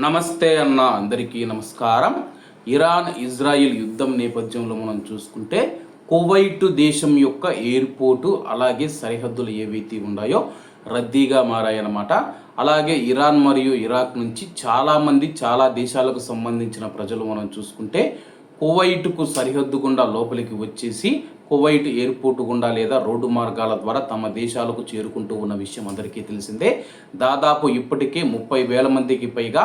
నమస్తే అన్న అందరికీ నమస్కారం. ఇరాన్ ఇజ్రాయిల్ యుద్ధం నేపథ్యంలో మనం చూసుకుంటే కువైట్ దేశం యొక్క ఎయిర్పోర్టు అలాగే సరిహద్దులు ఏవైతే ఉన్నాయో రద్దీగా మారాయన్నమాట. అలాగే ఇరాన్ మరియు ఇరాక్ నుంచి చాలామంది చాలా దేశాలకు సంబంధించిన ప్రజలు మనం చూసుకుంటే కువైట్కు సరిహద్దు గుండా లోపలికి వచ్చేసి కువైట్ ఎయిర్పోర్ట్ గుండా లేదా రోడ్డు మార్గాల ద్వారా తమ దేశాలకు చేరుకుంటూ ఉన్న విషయం అందరికీ తెలిసిందే. దాదాపు ఇప్పటికే ముప్పై వేల మందికి పైగా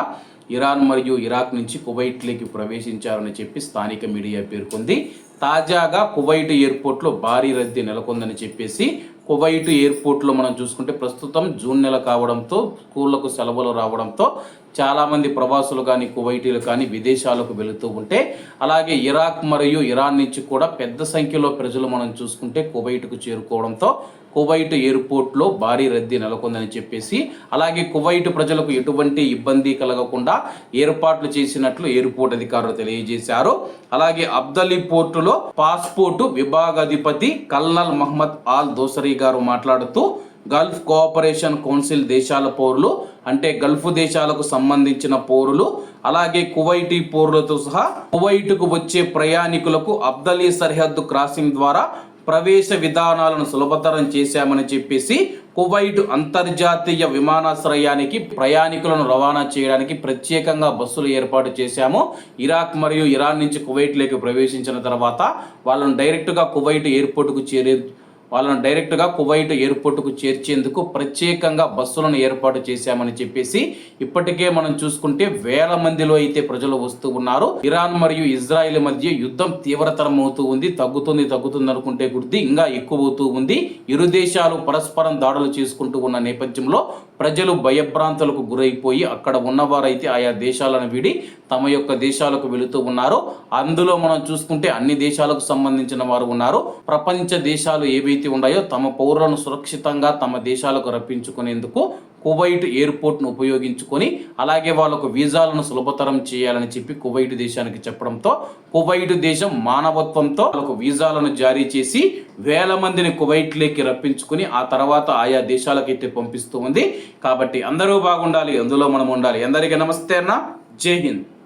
ఇరాన్ మరియు ఇరాక్ నుంచి కువైట్లోకి ప్రవేశించారని చెప్పి స్థానిక మీడియా పేర్కొంది. తాజాగా కువైట్ ఎయిర్పోర్ట్లో భారీ రద్దీ నెలకొందని చెప్పేసి కువైట్ ఎయిర్పోర్ట్లో మనం చూసుకుంటే ప్రస్తుతం జూన్ నెల కావడంతో స్కూళ్ళకు సెలవులు రావడంతో చాలామంది ప్రవాసులు కానీ కువైటీలు కానీ విదేశాలకు వెళుతూ ఉంటే అలాగే ఇరాక్ మరియు ఇరాన్ నుంచి కూడా పెద్ద సంఖ్యలో ప్రజలు మనం చూసుకుంటే కువైట్కు చేరుకోవడంతో కువైట్ ఎయిర్పోర్ట్లో భారీ రద్దీ నెలకొందని చెప్పేసి అలాగే కువైట్ ప్రజలకు ఎటువంటి ఇబ్బంది కలగకుండా ఏర్పాట్లు చేసినట్లు ఎయిర్పోర్ట్ అధికారులు తెలియజేశారు. అలాగే అబ్దలీ పోర్టులో పాస్పోర్టు విభాగాధిపతి కల్నల్ మహమ్మద్ ఆల్ దోసరీ గారు మాట్లాడుతూ గల్ఫ్ కోఆపరేషన్ కౌన్సిల్ దేశాల పౌరులు అంటే గల్ఫ్ దేశాలకు సంబంధించిన పౌరులు అలాగే కువైటీ పౌరులతో సహా కువైట్కు వచ్చే ప్రయాణికులకు అబ్దలీ సరిహద్దు క్రాసింగ్ ద్వారా ప్రవేశ విధానాలను సులభతరం చేశామని చెప్పేసి కువైట్ అంతర్జాతీయ విమానాశ్రయానికి ప్రయాణికులను రవాణా చేయడానికి ప్రత్యేకంగా బస్సులు ఏర్పాటు చేశాము. ఇరాక్ మరియు ఇరాన్ నుంచి కువైట్లోకి ప్రవేశించిన తర్వాత వాళ్ళను డైరెక్ట్గా కువైట్ ఎయిర్పోర్టుకు చేరే వాళ్ళను డైరెక్ట్గా కువైట్ ఎయిర్పోర్టుకు చేర్చేందుకు ప్రత్యేకంగా బస్సులను ఏర్పాటు చేశామని చెప్పేసి ఇప్పటికే మనం చూసుకుంటే వేల మందిలో అయితే ప్రజలు వస్తూ ఉన్నారు. ఇరాన్ మరియు ఇజ్రాయెల్ మధ్య యుద్ధం తీవ్రతరం అవుతూ ఉంది. తగ్గుతుంది తగ్గుతుంది అనుకుంటే గుర్తి ఇంకా ఎక్కువ అవుతూ ఉంది. ఇరు దేశాలు పరస్పరం దాడులు చేసుకుంటూ ఉన్న నేపథ్యంలో ప్రజలు భయభ్రాంతులకు గురైపోయి అక్కడ ఉన్నవారైతే ఆయా దేశాలను వీడి తమ యొక్క దేశాలకు వెళుతూ ఉన్నారు. అందులో మనం చూసుకుంటే అన్ని దేశాలకు సంబంధించిన వారు ఉన్నారు. ప్రపంచ దేశాలు ఏవైతే ఉన్నాయో తమ పౌరులను సురక్షితంగా తమ దేశాలకు రప్పించుకునేందుకు కువైట్ ఎయిర్పోర్ట్ను ఉపయోగించుకొని అలాగే వాళ్ళకు వీజాలను సులభతరం చేయాలని చెప్పి కువైట్ దేశానికి చెప్పడంతో కువైట్ దేశం మానవత్వంతో వాళ్ళకు వీజాలను జారీ చేసి వేల మందిని కువైట్లోకి రప్పించుకుని ఆ తర్వాత ఆయా దేశాలకైతే పంపిస్తూ ఉంది. కాబట్టి అందరూ బాగుండాలి అందులో మనం ఉండాలి. అందరికీ నమస్తే అన్న. జై హింద్.